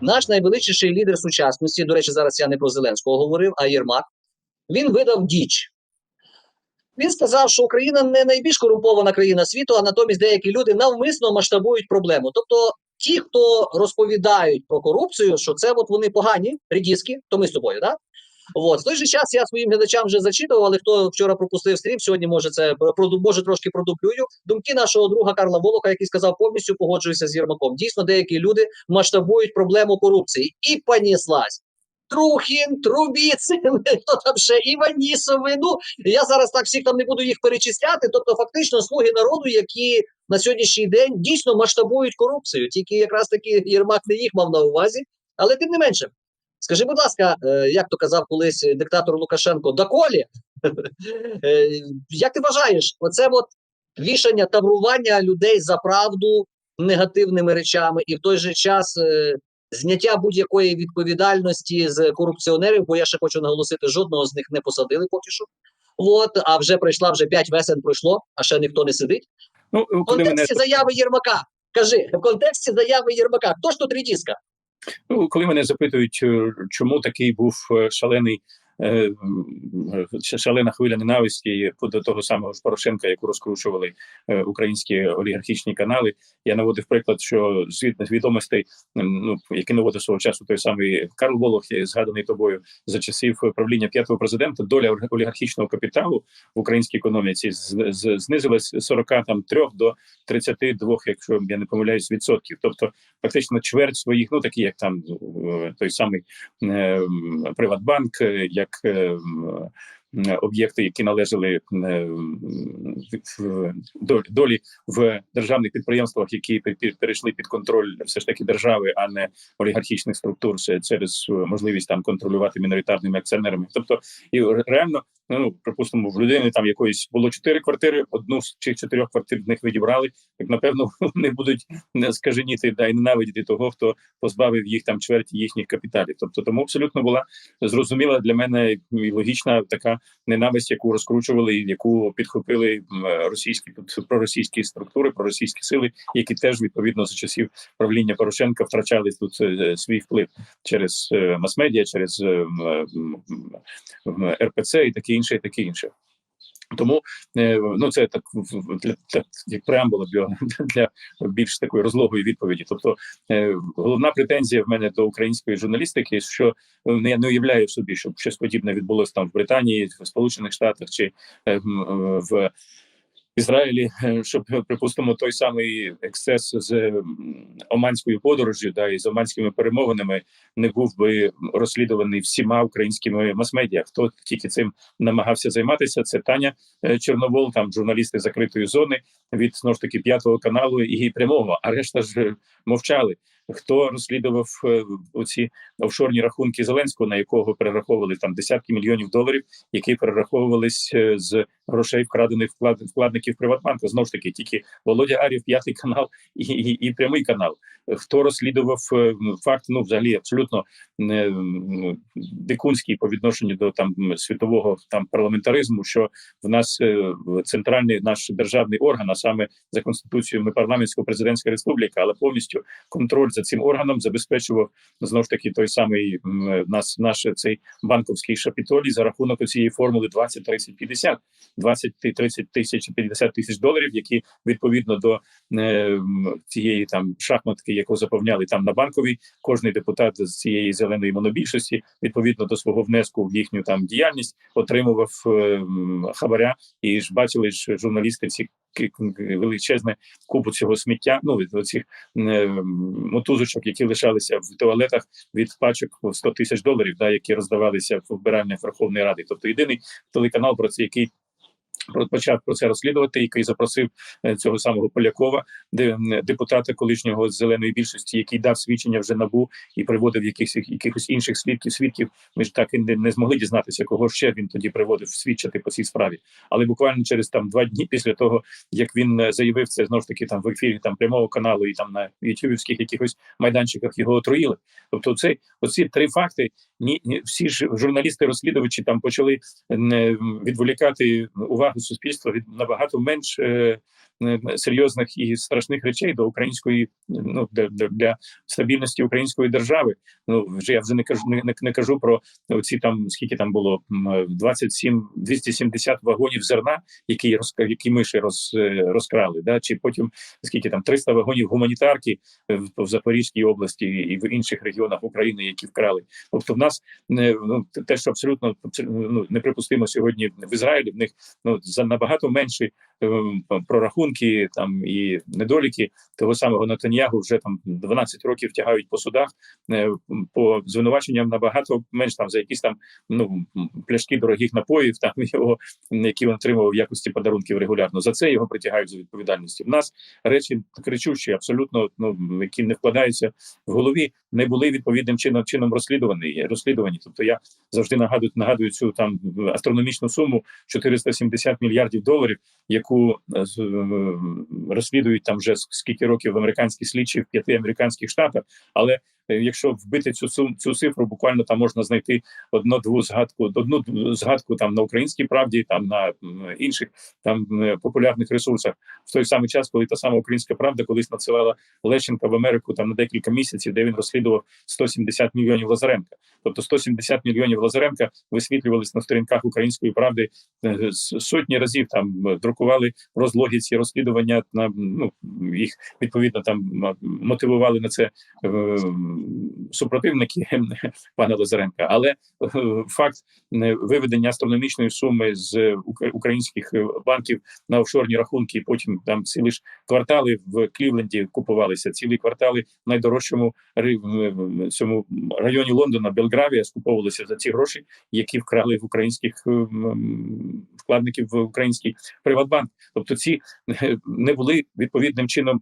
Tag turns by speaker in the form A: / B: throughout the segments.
A: наш найвеличніший лідер сучасності, до речі, зараз я не про Зеленського говорив, а Єрмак, він видав діч. Він сказав, що Україна не найбільш корумпована країна світу, а натомість деякі люди навмисно масштабують проблему. Тобто, ті, хто розповідають про корупцію, що це от вони погані, рідіски, то ми з тобою, так? От в той же час я своїм глядачам вже зачитував, але хто вчора пропустив стрім, сьогодні може це може трошки продублюю. Думки нашого друга Карла Волоха, який сказав, повністю погоджуюся з Єрмаком. Дійсно, деякі люди масштабують проблему корупції і поніслась. Трухін, Трубіцин, хто там ще Іванісови. Ну я зараз так всіх там не буду їх перечисляти. Тобто, фактично, слуги народу, які на сьогоднішній день дійсно масштабують корупцію. Тільки якраз таки Єрмак не їх мав на увазі, але тим не менше. Скажи, будь ласка, е, як то казав колись диктатор Лукашенко, доколі? Е, Як ти вважаєш, оце от вішання таврування людей за правду негативними речами, і в той же час е, зняття будь-якої відповідальності з корупціонерів, бо я ще хочу наголосити, жодного з них не посадили поки що. От, а вже пройшла вже п'ять весен пройшло, а ще ніхто не сидить.
B: Ну,
A: В
B: коли мене
A: контексті заяви Єрмака. Кажи, в контексті заяви Єрмака, хто ж тут рідіска?
B: Ну, коли мене запитують, е, чому такий був е, шалений шалена хвиля ненависті до того самого ж Порошенка, яку розкручували е, українські олігархічні канали, я наводив приклад, що з з відомостей, ну які наводив свого часу той самий Карл Волох, е, згаданий тобою за часів правління п'ятого президента, доля олігархічного капіталу в українській економіці з- знизилась з 43 до 32, якщо я не помиляюсь, відсотків. Тобто фактично чверть своїх, ну такі як там е, той самий е, Приватбанк, е, як е, об'єкти, які належали е, долі, в державних підприємствах, які пе- пе- перейшли під контроль все ж таки держави, а не олігархічних структур через е, можливість там контролювати міноритарними акціонерами. Тобто і реально, ну припустимо, в людини там якоїсь було чотири квартири, одну з цих чотирьох квартир з них відібрали. Так напевно вони будуть не скаженіти да й ненавидіти того, хто позбавив їх там чверті їхніх капіталів. Тобто, тому абсолютно була зрозуміла для мене і логічна така ненависть, яку розкручували, яку підхопили російські проросійські структури, проросійські сили, які теж відповідно за часів правління Порошенка втрачали тут е, свій вплив через е, мас-медіа, через е, РПЦ і таке інше, і таке інше. Тому е, ну це так для, для преамбула для, більш такої розлогої відповіді. Тобто е, головна претензія в мене до української журналістики, що е, я не уявляю собі, щоб щось подібне відбулося там в Британії, в Сполучених Штатах чи в Ізраїлі, е, щоб припустимо той самий ексцес з оманською подорожжю, да і з оманськими перемовинами не був би розслідуваний всіма українськими мас-медіа. Хто тільки цим намагався займатися? Це Таня е, Чорновол, там журналісти закритої зони від знову ж таки п'ятого каналу і прямого. А решта ж е, мовчали. Хто розслідував е, оці офшорні рахунки Зеленського, на якого перераховували там десятки мільйонів доларів, які перераховувались е, з грошей вкрадених вклад, вкладників Приватбанку. Знову ж таки, тільки Володя Арів, п'ятий канал і, і, і прямий канал. Хто розслідував е, факт? Ну, взагалі, абсолютно не дикунський по відношенню до там світового там парламентаризму, що в нас е, центральний наш державний орган, а саме за конституцією, ми парламентсько-президентська республіка, але повністю контроль за цим органом забезпечував знову ж таки той самий нас, наш цей банковський шапітолій за рахунок цієї формули 20, 30, 50, 20, 30 тисяч, 50 тисяч доларів, які відповідно до е, цієї там шахматки, яку заповняли там на банковій, кожний депутат з цієї зеленої монобільшості, відповідно до свого внеску в їхню там діяльність, отримував е, хабаря, і ж бачили ж журналісти ці величезне купу цього сміття. Ну від оцих е, мотузочок, які лишалися в туалетах від пачок по 100 тисяч доларів, да, які роздавалися в вбиральнях Верховної Ради. Тобто єдиний телеканал про це, який почав про це розслідувати, який запросив е, цього самого Полякова, де депутата колишнього зеленої більшості, який дав свідчення вже набу і приводив якихось якихось інших свідків. Свідків ми ж так і не, не змогли дізнатися, кого ще він тоді приводив свідчити по цій справі. Але буквально через там два дні після того, як він е, заявив це знову ж таки там в ефірі там прямого каналу і там на ютубівських якихось майданчиках його отруїли. Тобто, цей оці три факти. Ні, ні всі ж журналісти-розслідувачі там почали не відволікати увагу увагу суспільства від набагато менш е, е, серйозних і страшних речей до української ну для, для, стабільності української держави. Ну вже я вже не кажу не, не, кажу про оці там скільки там було м, 27, 270 вагонів зерна, які роз, які миші роз, е, розкрали. Да чи потім скільки там 300 вагонів гуманітарки е, в, в Запорізькій області і в інших регіонах України, які вкрали. Тобто, в нас не ну те, що абсолютно ну, неприпустимо сьогодні в Ізраїлі. В них ну набагато менші прорахунки там і недоліки того самого Натаньягу вже там 12 років тягають по судах е, по звинуваченням набагато менш там за якісь там ну пляшки дорогих напоїв, там його які він отримував в якості подарунків регулярно. За це його притягають за відповідальністю. В нас речі кричущі, абсолютно ну які не вкладаються в голові, не були відповідним чином чином розслідувані. розслідувані. Тобто я завжди нагадую нагадую цю там астрономічну суму 470 мільярдів доларів, яку е, з- е, розслідують там вже скільки років американські слідчі в п'яти американських штатах. Але е, якщо вбити цю цю цифру, буквально там можна знайти одну-дву згадку, одну згадку там на українській правді, там на інших там популярних ресурсах в той самий час, коли та сама українська правда колись надсилала Лещенка в Америку там на декілька місяців, де він розслідував 170 мільйонів Лазаренка. Тобто 170 мільйонів Лазаренка висвітлювались на сторінках української правди е, сотні разів. Там е, друкували розлоги ці розслідування на ну їх відповідно там мотивували на це е, супротивники пана Лазаренка. Але е, факт виведення астрономічної суми з українських банків на офшорні рахунки, і потім там цілі ж квартали в Клівленді купувалися, цілі квартали в найдорожчому цьому районі Лондона, Белгравія, скуповувалися за ці гроші, які вкрали в українських вкладників в український Приватбанк. Тобто ці е, не були відповідним чином.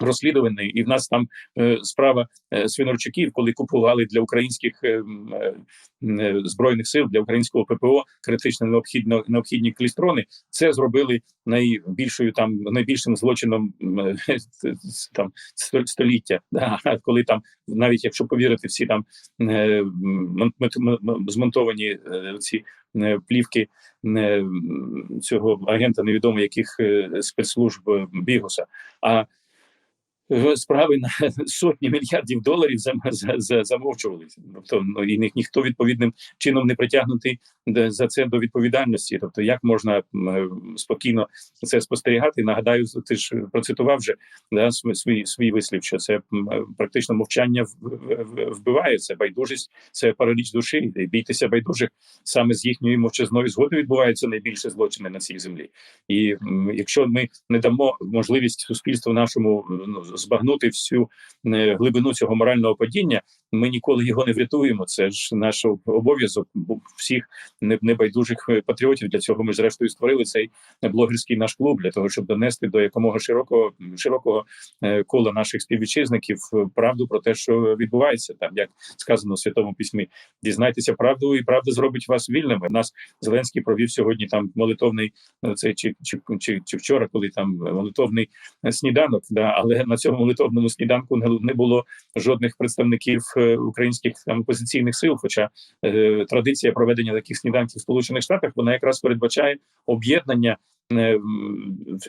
B: Розслідуваний, і в нас там е, справа е, свинорчуків, коли купували для українських е, е, е, збройних сил для українського ППО критично необхідно необхідні клістрони. Це зробили найбільшою там найбільшим злочином е, там століття. Да, коли там навіть якщо повірити всі там е, мон- змонтовані е, ці е, плівки е, цього агента невідомо яких е, спецслужб е, Бігуса. А справи на сотні мільярдів доларів зам, за, за, замовчувалися. Тобто ну, і ні, ніхто відповідним чином не притягнутий за це до відповідальності. Тобто, як можна е, спокійно це спостерігати? Нагадаю, ти ж процитував вже да, свій, свій, вислів, що це е, практично мовчання вбиває це байдужість, це параліч душі. Бійтеся байдужих саме з їхньої мовчазної згоди відбуваються найбільше злочини на цій землі. І якщо ми не дамо можливість суспільству нашому ну, збагнути всю е, глибину цього морального падіння, ми ніколи його не врятуємо. Це ж наш обов'язок всіх небайдужих е, патріотів. Для цього ми зрештою створили цей блогерський наш клуб для того, щоб донести до якомога широкого широкого е, кола наших співвітчизників правду про те, що відбувається там, як сказано у святому письмі. Дізнайтеся правду, і правда зробить вас вільними. Нас Зеленський провів сьогодні там молитовний е, цей чи, чи, чи, чи вчора, коли там молитовний сніданок. Да, але на цьому молитовному сніданку не, не було жодних представників е, українських там опозиційних сил. Хоча е, традиція проведення таких сніданків в Сполучених Штатах вона якраз передбачає об'єднання. Е,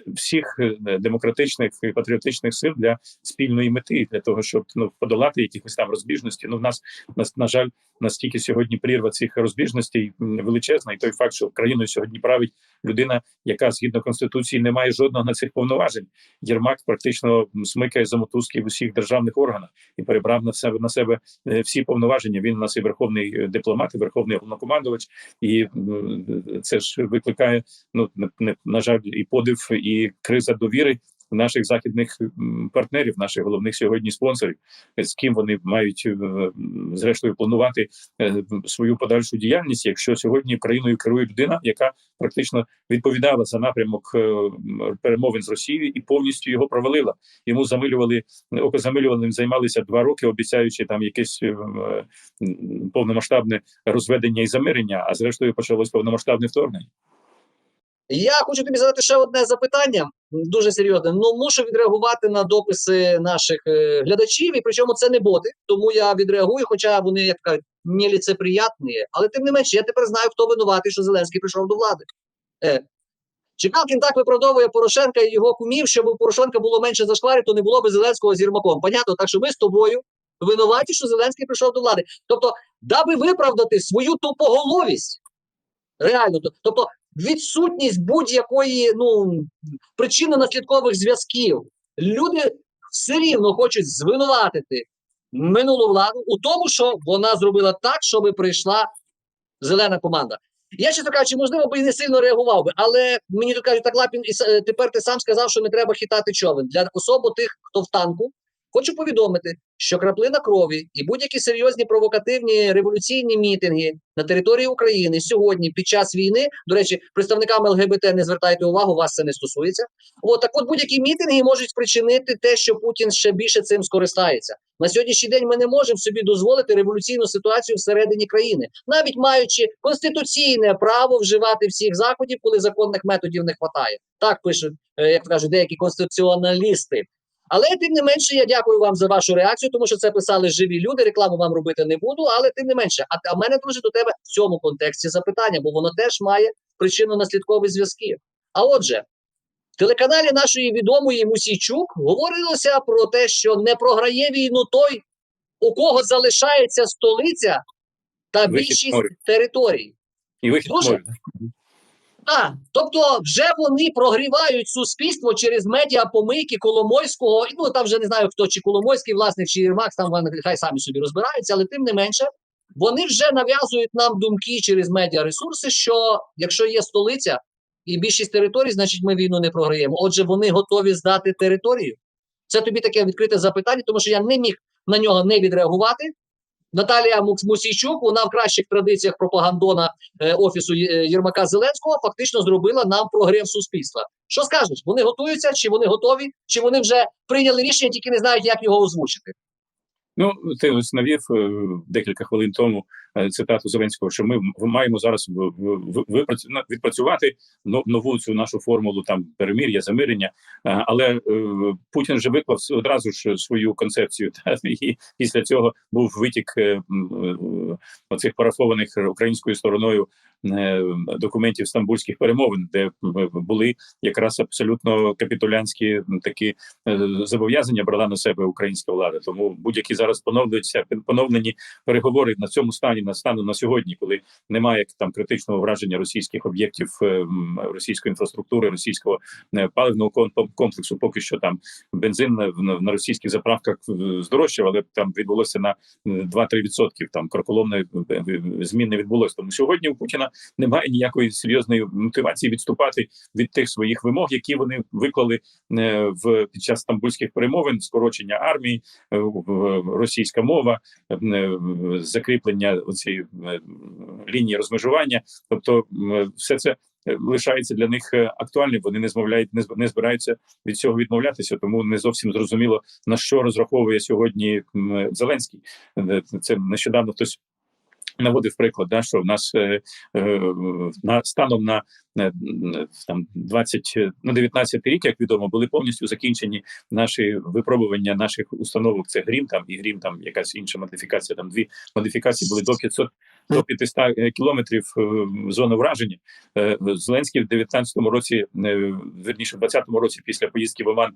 B: всіх е, демократичних і патріотичних сил для спільної мети для того, щоб ну подолати якихось там розбіжності. Ну в нас нас на жаль настільки сьогодні прірва цих розбіжностей величезна, і той факт, що країною сьогодні править людина, яка згідно конституції не має жодного на цих повноважень. Єрмак практично смикає за мотузки в усіх державних органах і перебрав на себе на себе е, всі повноваження. Він у нас і верховний дипломат, і верховний головнокомандувач, і це ж викликає ну не на жаль, і подив, і криза довіри наших західних партнерів, наших головних сьогодні спонсорів, з ким вони мають е, зрештою планувати е, свою подальшу діяльність, якщо сьогодні країною керує людина, яка практично відповідала за напрямок е, перемовин з Росією і повністю його провалила. Йому замилювали окозамилюваним займалися два роки, обіцяючи там якесь повномасштабне розведення і замирення. А зрештою почалось повномасштабне вторгнення.
A: Я хочу тобі задати ще одне запитання, дуже серйозне. Ну мушу відреагувати на дописи наших е, глядачів, і причому це не боти, тому я відреагую, хоча вони як кажуть, неліцеприятні. Але тим не менше, я тепер знаю, хто винуватий, що Зеленський прийшов до влади. Е, Чекалкін так виправдовує Порошенка і його кумів, щоб у Порошенка було менше зашкварів, то не було би Зеленського з Єрмаком. Понятно, так що ми з тобою винуваті, що Зеленський прийшов до влади. Тобто, даби виправдати свою тупоголовість, реально, тобто відсутність будь-якої ну, причинно-наслідкових зв'язків, люди все рівно хочуть звинуватити минулу владу у тому, що вона зробила так, щоб прийшла зелена команда. Я, чесно кажучи, можливо, би і не сильно реагував би, але мені тут кажуть, так Лапін, і е, тепер ти сам сказав, що не треба хитати човен. Для особо тих, хто в танку, хочу повідомити, що краплина крові і будь-які серйозні провокативні революційні мітинги на території України сьогодні під час війни, до речі, представникам ЛГБТ не звертайте увагу, вас це не стосується. От так, от будь-які мітинги можуть спричинити те, що Путін ще більше цим скористається. На сьогоднішній день ми не можемо собі дозволити революційну ситуацію всередині країни, навіть маючи конституційне право вживати всіх заходів, коли законних методів не вистачає. Так пишуть, е, як кажуть, деякі конституціоналісти. Але тим не менше, я дякую вам за вашу реакцію, тому що це писали живі люди. Рекламу вам робити не буду, але тим не менше. А, а в мене друзі до тебе в цьому контексті запитання, бо воно теж має причинно-наслідкові зв'язки. А отже, в телеканалі нашої відомої Мусійчук говорилося про те, що не програє війну той, у кого залишається столиця та більшість територій.
B: І вихід
A: Дуже. Так, тобто вже вони прогрівають суспільство через медіа помийки Коломойського. Ну там вже не знаю хто чи Коломойський власник, чи Єрмак, там вони хай самі собі розбираються, але тим не менше, вони вже нав'язують нам думки через медіаресурси, що якщо є столиця і більшість територій, значить ми війну не програємо. Отже, вони готові здати територію. Це тобі таке відкрите запитання, тому що я не міг на нього не відреагувати. Наталія Мусійчук, вона в кращих традиціях пропагандона е, офісу Єрмака Зеленського фактично зробила нам прогрев суспільства. Що скажеш? Вони готуються, чи вони готові, чи вони вже прийняли рішення, тільки не знають, як його озвучити.
B: Ну, ти ось навів е, декілька хвилин тому е, цитату Зеленського, що ми маємо зараз відпрацювати нову цю нашу формулу там перемир'я, замирення. Е, Але е, Путін вже виклав одразу ж свою концепцію. Та і після цього був витік е, е, оцих парафованих українською стороною е, документів стамбульських перемовин, де були якраз абсолютно капітулянські такі е, зобов'язання брала на себе українська влада. Тому будь-які зараз поновлюються поновлені переговори на цьому стані на стану на сьогодні, коли немає там критичного враження російських об'єктів, е, російської інфраструктури, російського е, паливного ком- комплексу. Поки що там бензин на, російських заправках е, здорожчав, але там відбулося на е, 2-3 відсотків. Там кроколомної е, е, змін не відбулося. Тому сьогодні у Путіна немає ніякої серйозної мотивації відступати від тих своїх вимог, які вони виклали е, в під час стамбульських перемовин, скорочення армії, е, російська мова, е, закріплення цієї лінії розмежування. Тобто, все це лишається для них актуальним. Вони не змовляють, не зб- не збираються від цього відмовлятися. Тому не зовсім зрозуміло на що розраховує сьогодні Зеленський. Це нещодавно хтось. Наводив приклад, да, що в нас е, е, на станом на е, там 20, е, на 19 рік, як відомо, були повністю закінчені наші випробування наших установок. Це грім там і грім, там якась інша модифікація. Там дві модифікації були до 500 до 500 кілометрів е, зони враження. Е, Зеленський в 19-му році, е, верніше в 20-му році, після поїздки в Оман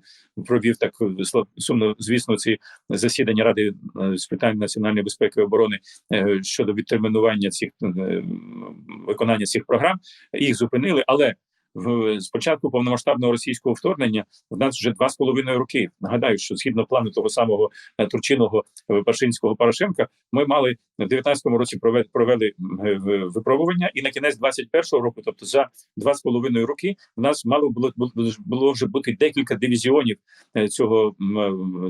B: провів так е, сумно, звісно, ці засідання Ради е, з питань національної безпеки і оборони е, щодо відтермінування цих е, виконання цих програм. Їх зупинили, але в з початку повномасштабного російського вторгнення в нас вже два з половиною роки. Нагадаю, що згідно плану того самого е, Турчиного е, Пашинського Порошенка, ми мали в 19-му році провели, е, випробування, і на кінець 21-го року, тобто за два з половиною роки, в нас мало було було, вже бути декілька дивізіонів цього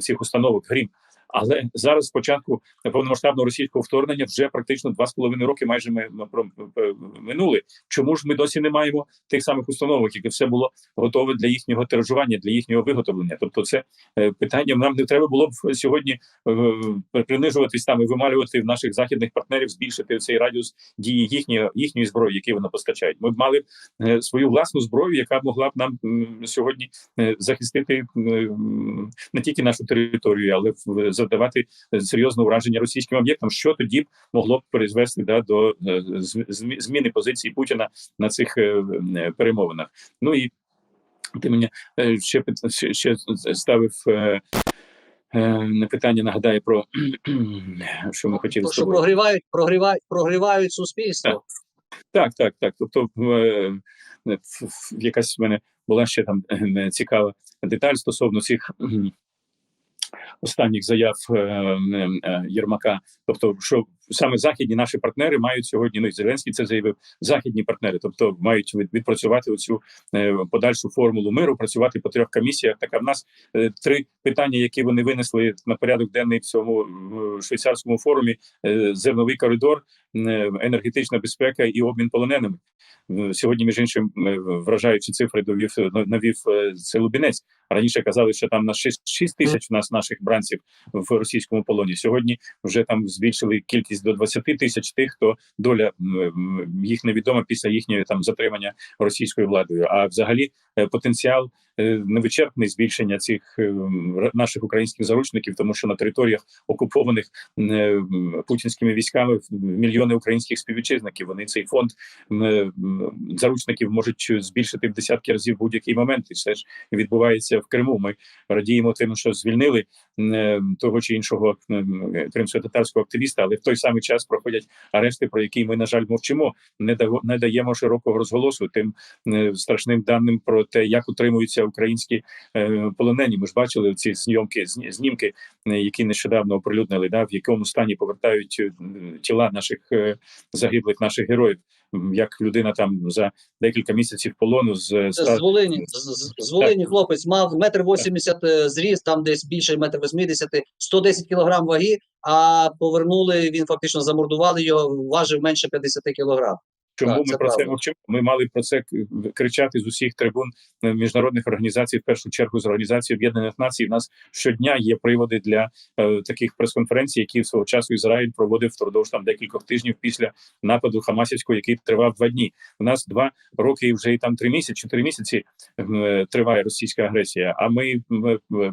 B: цих установок Грім. Але зараз, спочатку повномасштабного російського вторгнення, вже практично два з половиною роки майже ми про- е, минули. Чому ж ми досі не маємо тих самих установок, яке все було готове для їхнього тиражування, для їхнього виготовлення? Тобто, це е, питання нам не треба було б сьогодні е, принижуватись там і вималювати в наших західних партнерів, збільшити цей радіус дії їхньої їхньої зброї, які вони постачають. Ми б мали свою власну зброю, яка могла б нам сьогодні захистити не тільки нашу територію, але в- завдавати серйозне ураження російським об'єктам, що тоді б могло б призвести да, до е, зм- змі- зміни позиції Путіна на цих е, е, перемовинах. Ну і ти мені ще ще, ставив. На питання нагадає про що ми хотіли
A: що прогрівають, прогрівають, прогрівають суспільство.
B: Так, так, так. Тобто, якась в мене була ще там цікава деталь стосовно цих останніх заяв е, е, Єрмака. Тобто, що саме західні наші партнери мають сьогодні, ну і Зеленський це заявив, західні партнери, тобто мають від- відпрацювати оцю е, подальшу формулу миру, працювати по трьох комісіях. Так а в нас е, три питання, які вони винесли на порядок денний в цьому швейцарському форумі: е, зерновий коридор, енергетична безпека і обмін полоненими. Сьогодні, між іншим, вражаючі цифри довів навів це Лубінець. Раніше казали, що там на 6, 6 тисяч у нас наших бранців в російському полоні. Сьогодні вже там збільшили кількість до 20 тисяч тих, хто доля їх невідома після їхньої там затримання російською владою. А взагалі е, потенціал е, невичерпний збільшення цих е, наших українських заручників, тому що на територіях окупованих е, путінськими військами мільйони українських співвітчизників. Вони цей фонд заручників можуть збільшити в десятки разів будь-який момент. І все ж відбувається в Криму. Ми радіємо тим, що звільнили того чи іншого кримсько-татарського активіста, але в той самий час проходять арешти, про які ми на жаль мовчимо. Не даємо широкого розголосу тим страшним даним про те, як утримуються українські е, полонені. Ми ж бачили ці зйомки, знімки, е, які нещодавно оприлюднили, да, в якому стані повертають е, тіла наших е, загиблих наших героїв. Як людина там за декілька місяців полону з
A: з Волині, з, з- Волині хлопець мав метр вісімдесят зріст, там десь більше метр вісімдесяти, 110 кілограм ваги, а повернули, він фактично замордували його, важив менше 50 кілограм.
B: Чому
A: Так,
B: ми про це мовчимо? Ми мали про це кричати з усіх трибун е, міжнародних організацій, в першу чергу з організації Об'єднаних Націй. У нас щодня є приводи для е, таких прес-конференцій, які в свого часу Ізраїль проводив впродовж там декількох тижнів після нападу Хамасівського, який тривав два дні. У нас два роки і вже і там три місяці, чотири місяці е, триває російська агресія. А ми е,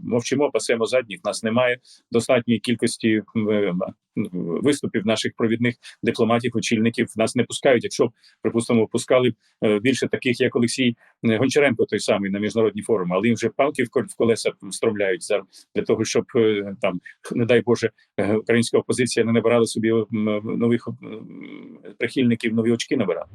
B: мовчимо, пасемо задніх. Нас немає достатньої кількості е, виступів наших провідних дипломатів, очільників нас не пускають. Якщо б, припустимо, пускали б е, більше таких, як Олексій е, Гончаренко, той самий на міжнародні форуми, але їм вже палки в кол- в колеса стромляють за для того, щоб е, там, не дай Боже, українська опозиція не набирала собі нових прихильників, нові очки набирала.